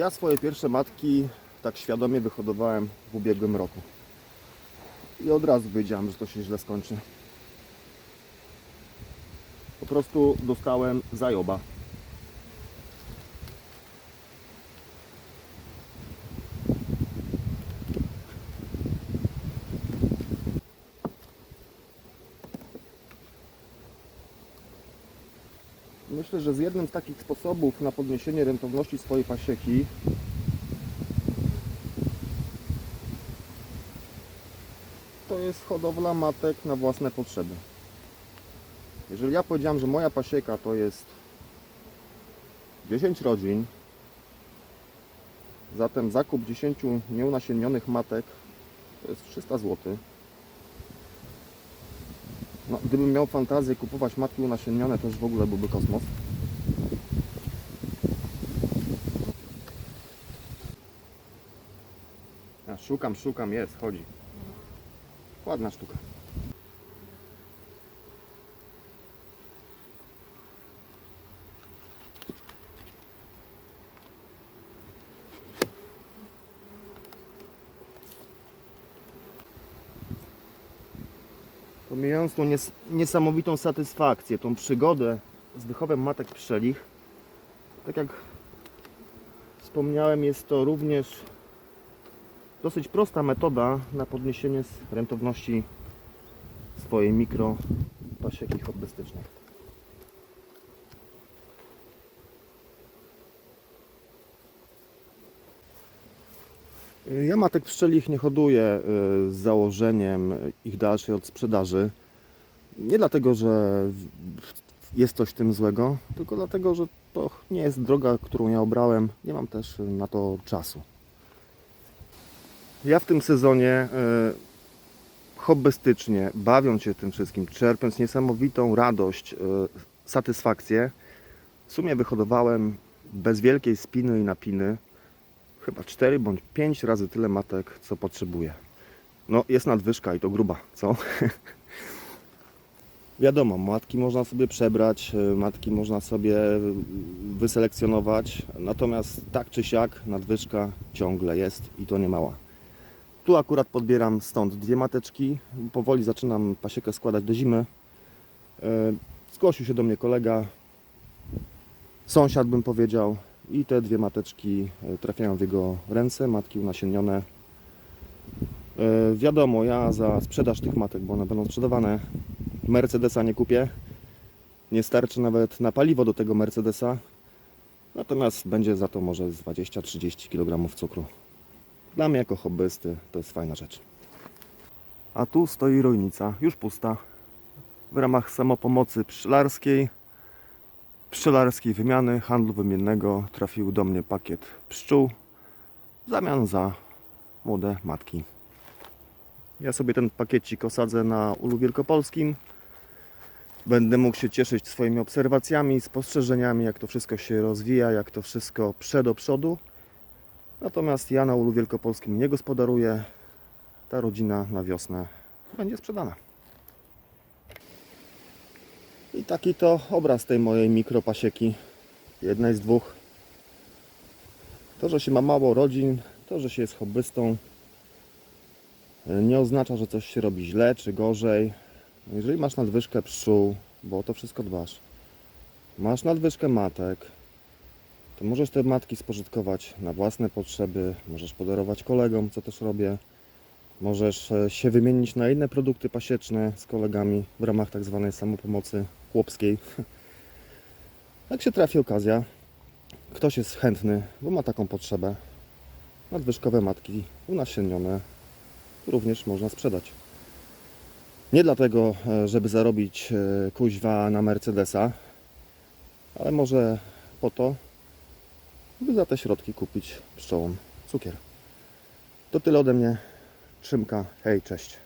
Ja swoje pierwsze matki tak świadomie wyhodowałem w ubiegłym roku. I od razu wiedziałem, że to się źle skończy. Po prostu dostałem zajoba. Myślę, że z jednym z takich sposobów na podniesienie rentowności swojej pasieki to jest hodowla matek na własne potrzeby. Jeżeli ja powiedziałem, że moja pasieka to jest 10 rodzin, zatem zakup 10 nieunasiennionych matek to jest 300 zł. No, gdybym miał fantazję kupować matki unasiennione, to już w ogóle byłby kosmos. Ja szukam, szukam, jest, chodzi. Ładna sztuka. Pomijając tą nies niesamowitą satysfakcję, tą przygodę z wychowem matek pszczelich, tak jak wspomniałem, jest to również dosyć prosta metoda na podniesienie rentowności swojej mikro pasieki hobbystycznej. Ja matek pszczelich nie hoduję y, z założeniem ich dalszej odsprzedaży. Nie dlatego, że jest coś w tym złego, tylko dlatego, że to nie jest droga, którą ja obrałem. Nie mam też na to czasu. Ja w tym sezonie y, hobbystycznie, bawiąc się tym wszystkim, czerpiąc niesamowitą radość, y, satysfakcję, w sumie wyhodowałem bez wielkiej spiny i napiny chyba 4 bądź 5 razy tyle matek, co potrzebuję. No, jest nadwyżka i to gruba, co? Wiadomo, matki można sobie przebrać, y, matki można sobie wyselekcjonować, natomiast tak czy siak nadwyżka ciągle jest i to nie mała. Tu akurat podbieram stąd dwie mateczki, powoli zaczynam pasiekę składać do zimy. Y, Zgłosił się do mnie kolega, sąsiad bym powiedział, i te dwie mateczki e, trafiają w jego ręce, matki unasiennione. E, Wiadomo, ja za sprzedaż tych matek, bo one będą sprzedawane, Mercedesa nie kupię. Nie starczy nawet na paliwo do tego Mercedesa. Natomiast będzie za to może z 20-30 kg cukru. Dla mnie jako hobbysty to jest fajna rzecz. A tu stoi rojnica, już pusta. W ramach samopomocy pszczelarskiej pszczelarskiej wymiany handlu wymiennego trafił do mnie pakiet pszczół w zamian za młode matki. Ja sobie ten pakiecik osadzę na ulu wielkopolskim. Będę mógł się cieszyć swoimi obserwacjami, spostrzeżeniami, jak to wszystko się rozwija, jak to wszystko prze do przodu. Natomiast ja na ulu wielkopolskim nie gospodaruję. Ta rodzina na wiosnę będzie sprzedana. I taki to obraz tej mojej mikropasieki. Jednej z dwóch. To, że się ma mało rodzin, to, że się jest hobbystą, nie oznacza, że coś się robi źle czy gorzej. Jeżeli masz nadwyżkę pszczół, bo o to wszystko dbasz, masz nadwyżkę matek, to możesz te matki spożytkować na własne potrzeby, możesz podarować kolegom, co też robię. Możesz e, się wymienić na inne produkty pasieczne z kolegami w ramach tak zwanej samopomocy chłopskiej. Jak się trafi okazja, ktoś jest chętny, bo ma taką potrzebę, nadwyżkowe matki unasiennione również można sprzedać. Nie dlatego, e, żeby zarobić e, kuźwa na Mercedesa, ale może po to, by za te środki kupić pszczołom cukier. To tyle ode mnie. Trzymka, hej, cześć.